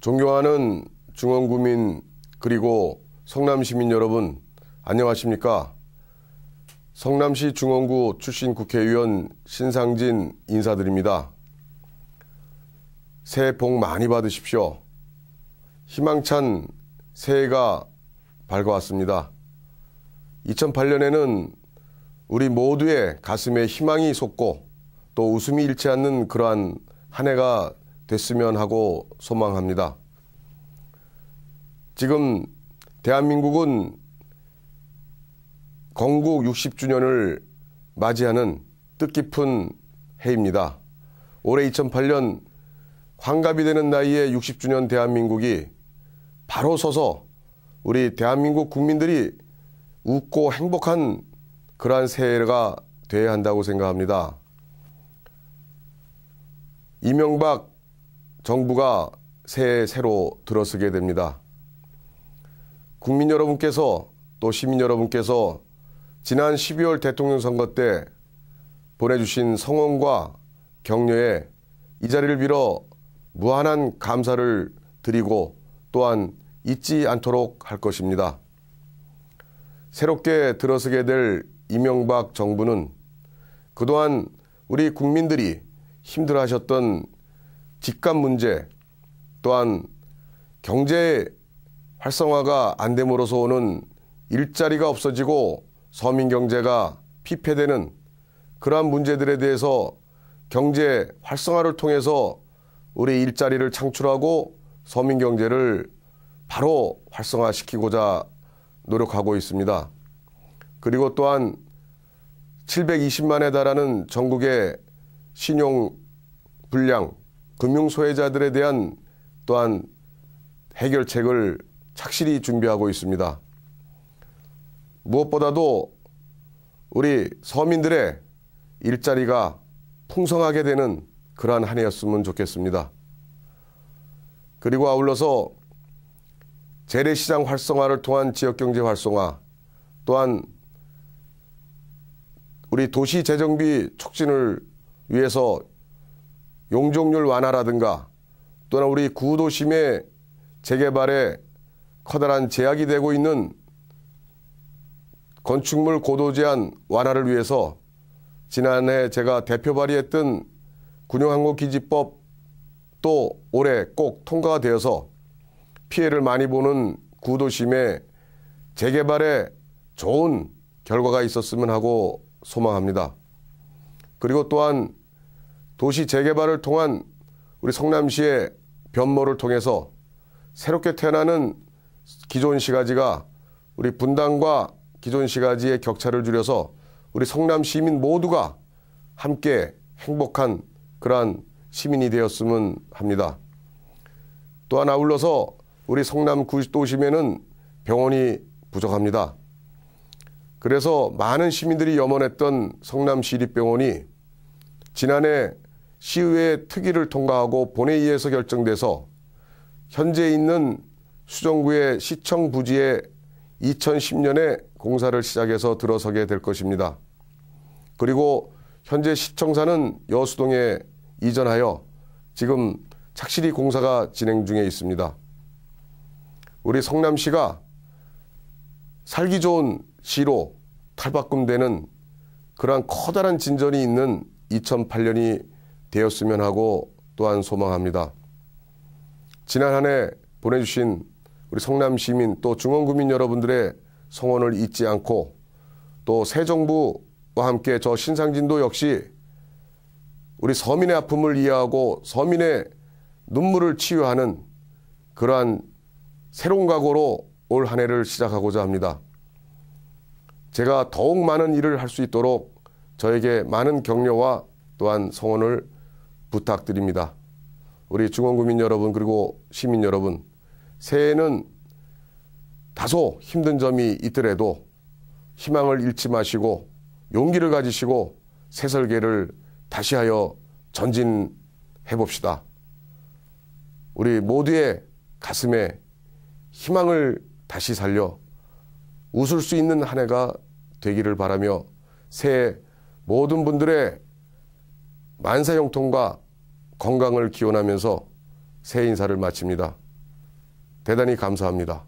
존경하는 중원구민 그리고 성남시민 여러분 안녕하십니까? 성남시 중원구 출신 국회의원 신상진 인사드립니다. 새해 복 많이 받으십시오. 희망찬 새해가 밝아왔습니다. 2008년에는 우리 모두의 가슴에 희망이 솟고 또 웃음이 잃지 않는 그러한 한 해가 됐으면 하고 소망합니다. 지금 대한민국은 건국 60주년을 맞이하는 뜻깊은 해입니다. 올해 2008년 환갑이 되는 나이에 60주년 대한민국이 바로 서서 우리 대한민국 국민들이 웃고 행복한 그러한 새해가 되어야 한다고 생각합니다. 이명박 정부가 새해 새로 들어서게 됩니다. 국민 여러분께서 또 시민 여러분께서 지난 12월 대통령 선거 때 보내주신 성원과 격려에 이 자리를 빌어 무한한 감사를 드리고 또한 잊지 않도록 할 것입니다. 새롭게 들어서게 될 이명박 정부는 그동안 우리 국민들이 힘들어 하셨던 집값 문제 또한 경제 활성화가 안 됨으로써 오는 일자리가 없어지고 서민 경제가 피폐되는 그러한 문제들에 대해서 경제 활성화를 통해서 우리 일자리를 창출하고 서민 경제를 바로 활성화시키고자 노력하고 있습니다. 그리고 또한 720만에 달하는 전국의 신용 불량 금융 소외자들에 대한 또한 해결책을 착실히 준비하고 있습니다. 무엇보다도 우리 서민들의 일자리가 풍성하게 되는 그러한 한 해였으면 좋겠습니다. 그리고 아울러서 재래시장 활성화를 통한 지역경제 활성화 또한 우리 도시 재정비 촉진을 위해서 용적률 완화라든가 또는 우리 구도심의 재개발에 커다란 제약이 되고 있는 건축물 고도 제한 완화를 위해서 지난해 제가 대표 발의했던 군용항공기지법 또 올해 꼭 통과가 되어서 피해를 많이 보는 구도심의 재개발에 좋은 결과가 있었으면 하고 소망합니다. 그리고 또한 도시 재개발을 통한 우리 성남시의 변모를 통해서 새롭게 태어나는 기존 시가지가 우리 분당과 기존 시가지의 격차를 줄여서 우리 성남 시민 모두가 함께 행복한 그러한 시민이 되었으면 합니다. 또한 아울러서 우리 성남 구도심에는 병원이 부족합니다. 그래서 많은 시민들이 염원했던 성남시립병원이 지난해 시의회 특위를 통과하고 본회의에서 결정돼서 현재 있는 수정구의 시청 부지에 2010년에 공사를 시작해서 들어서게 될 것입니다. 그리고 현재 시청사는 여수동에 이전하여 지금 착실히 공사가 진행 중에 있습니다. 우리 성남시가 살기 좋은 시로 탈바꿈되는 그러한 커다란 진전이 있는 2008년이 되었으면 하고 또한 소망합니다. 지난 한 해 보내주신 우리 성남 시민 또 중원구민 여러분들의 성원을 잊지 않고 또 새 정부와 함께 저 신상진도 역시 우리 서민의 아픔을 이해하고 서민의 눈물을 치유하는 그러한 새로운 각오로 올 한 해를 시작하고자 합니다. 제가 더욱 많은 일을 할 수 있도록 저에게 많은 격려와 또한 성원을 부탁드립니다. 우리 중원구민 여러분 그리고 시민 여러분 새해에는 다소 힘든 점이 있더라도 희망을 잃지 마시고 용기를 가지시고 새 설계를 다시 하여 전진해 봅시다. 우리 모두의 가슴에 희망을 다시 살려 웃을 수 있는 한 해가 되기를 바라며 새해 모든 분들의 만사 형통과 건강을 기원하면서 새 인사를 마칩니다. 대단히 감사합니다.